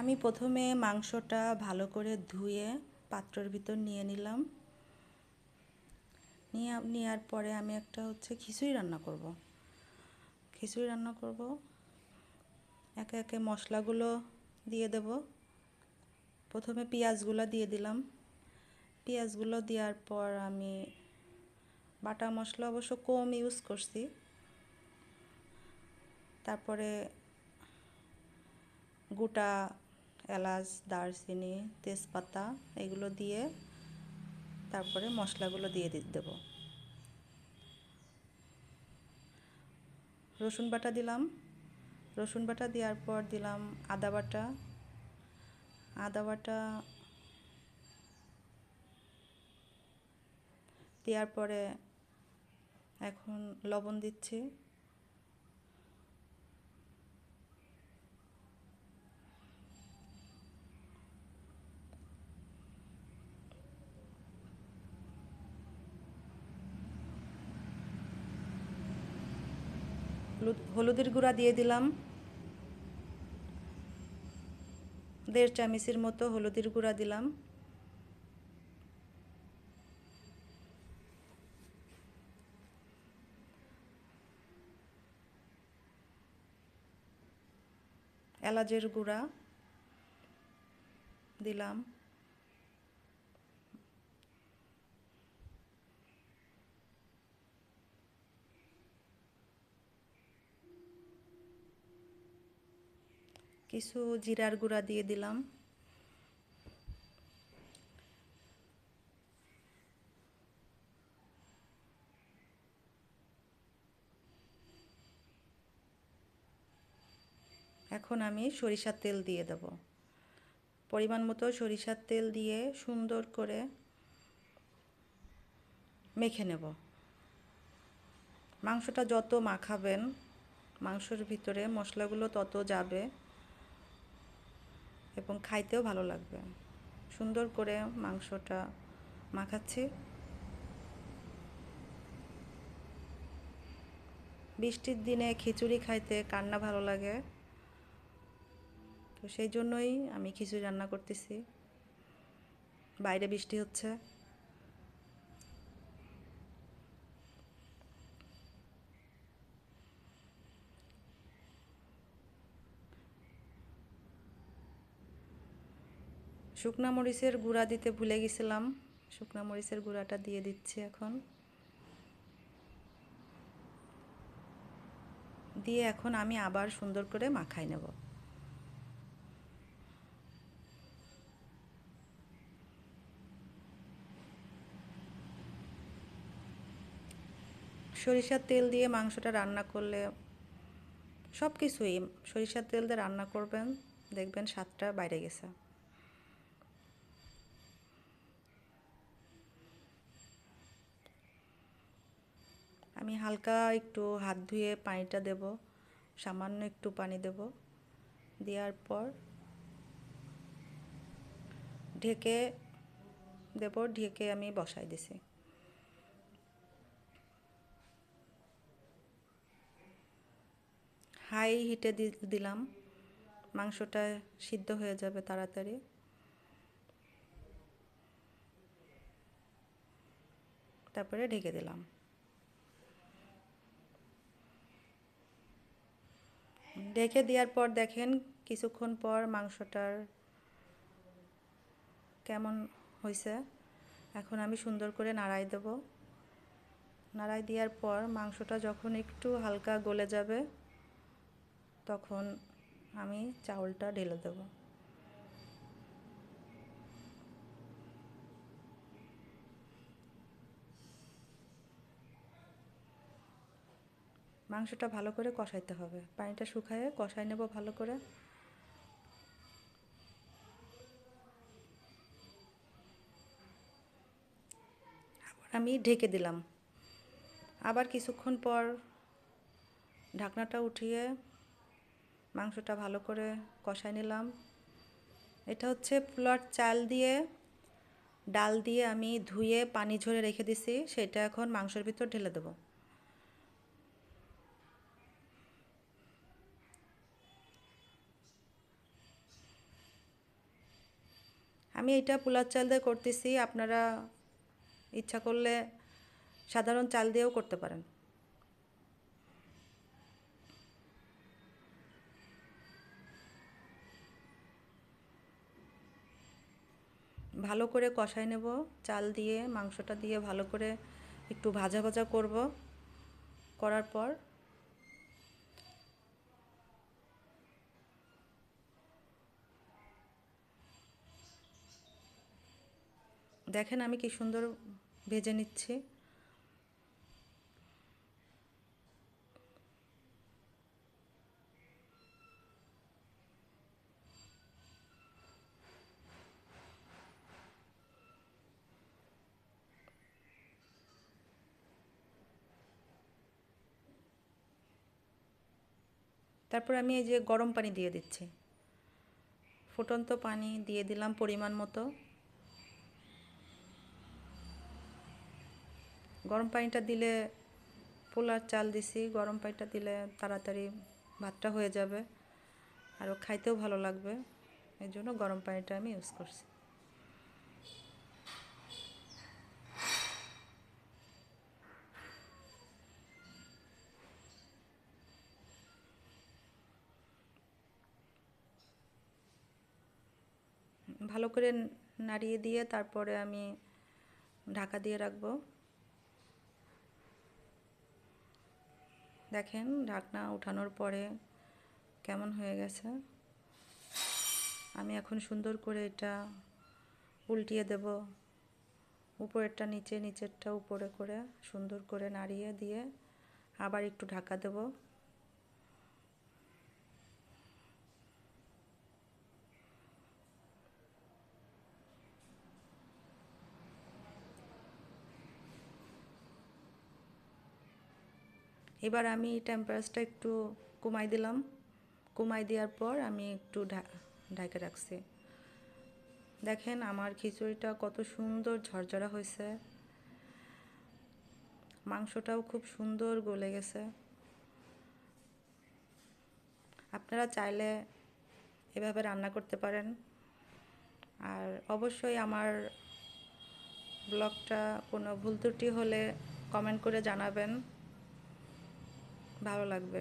আমি প্রথমে মাংসটা ভালো করে ধুয়ে পাত্রের ভিতর নিয়ে নিলাম। নিয়ে নেওয়ার পরে আমি একটা হচ্ছে খিচুড়ি রান্না করব। খিচুড়ি রান্না করব। একে একে মশলাগুলো দিয়ে দেব। প্রথমে পেঁয়াজগুলো দিয়ে দিলাম। পেঁয়াজগুলো দেওয়ার পর আমি বাটা মশলা অবশ্য কম ইউজ করছি। তারপরে গোটা এলাচ, দারচিনি, তেজপাতা এগুলো দিয়ে তারপরে মশলাগুলো দিয়ে দেব। রসুন বাটা দিলাম। রসুন বাটা দেওয়ার পর দিলাম আদা বাটা। আদা বাটা দেওয়ার পরে এখন লবণ দিচ্ছি। হলুদের গুঁড়া দিয়ে দিলাম। দেড় চামিচের মতো হলুদের গুঁড়া দিলাম। এলাচের গুঁড়া দিলাম। কিছু জিরার গুঁড়া দিয়ে দিলাম। এখন আমি সরিষার তেল দিয়ে দেব। পরিমাণ মতো সরিষার তেল দিয়ে সুন্দর করে মেখে নেব। মাংসটা যত মাখাবেন, মাংসর ভিতরে মশলাগুলো তত যাবে। এবং খাইতেও ভালো লাগবে। সুন্দর করে মাংসটা মাখাচ্ছি। বৃষ্টির দিনে খিচুড়ি খাইতে কান্না ভালো লাগে। তো সেই জন্যই আমি খিচুড়ি রান্না করতেছি। বাইরে বৃষ্টি হচ্ছে। শুকনা মরিচের গুঁড়া দিতে ভুলে গেছিলাম। শুকনা মরিচের গুঁড়াটা দিয়ে দিচ্ছি এখন। দিয়ে এখন আমি আবার সুন্দর করে মাখাই নেব। সরিষার তেল দিয়ে মাংসটা রান্না করলে সব কিছুই সরিষার তেল দিয়ে রান্না করবেন, দেখবেন স্বাদটা বাইরে গেছে। আমি হালকা একটু হাত ধুয়ে পানিটা দেব, সামান্য একটু পানি দেব। দেওয়ার পর ঢেকে দেব, ঢেকে আমি বসাই দিছি। হাই হিটে দিলাম। মাংসটা সিদ্ধ হয়ে যাবে তাড়াতাড়ি। তারপরে ঢেকে দিলাম। ঢেকে দেওয়ার পর দেখেন কিছুক্ষণ পর মাংসটার কেমন হয়েছে এখন আমি সুন্দর করে নাড়াই দেব। নাড়াই দেওয়ার পর মাংসটা যখন একটু হালকা গলে যাবে, তখন আমি চাউলটা ঢেলে দেব। মাংসটা ভালো করে কষাইতে হবে। পানিটা শুকায়ে কষাই নেব ভালো করে। আবার আমি ঢেকে দিলাম। আবার কিছুক্ষণ পর ঢাকনাটা উঠিয়ে মাংসটা ভালো করে কষাই নিলাম। এটা হচ্ছে পোলার চাল দিয়ে ডাল দিয়ে আমি ধুয়ে পানি ঝরে রেখে দিছি, সেটা এখন মাংসের ভিতর ঢেলে দেবো। আমি এটা পোলার চাল দিয়ে করতেছি, আপনারা ইচ্ছা করলে সাধারণ চাল দিয়েও করতে পারেন। ভালো করে কষাই নেব, চাল দিয়ে, মাংসটা দিয়ে ভালো করে একটু ভাজা ভাজা করব। করার পর দেখেন আমি কি সুন্দর ভেজে নিচ্ছি। তারপর আমি এই যে গরম পানি দিয়ে দিচ্ছি। ফুটন্ত পানি দিয়ে দিলাম পরিমাণ মতো। গরম পানিটা দিলে পোলার চাল দিছি, গরম পানিটা দিলে তাড়াতাড়ি ভাতটা হয়ে যাবে আরও খাইতেও ভালো লাগবে। এই জন্য গরম পানিটা আমি ইউজ করছি। ভালো করে নাড়িয়ে দিয়ে তারপরে আমি ঢাকা দিয়ে রাখব। দেখেন ঢাকনা উঠানোর পরে কেমন হয়ে গেছে। আমি এখন সুন্দর করে এটা উল্টিয়ে দেব। উপরেরটা নিচে, নিচেরটা উপরে করে সুন্দর করে নাড়িয়ে দিয়ে আবার একটু ঢাকা দেব। এবার আমি টেম্পারেচারটা একটু কমাই দিলাম। কমাই দেওয়ার পর আমি একটু ঢাকে রাখছি। দেখেন আমার খিচুড়িটা কত সুন্দর ঝরঝরা হয়েছে। মাংসটাও খুব সুন্দর গলে গেছে। আপনারা চাইলে এভাবে রান্না করতে পারেন। আর অবশ্যই আমার ব্লগটা কোনো ভুল ত্রুটি হলে কমেন্ট করে জানাবেন। ভালো লাগবে।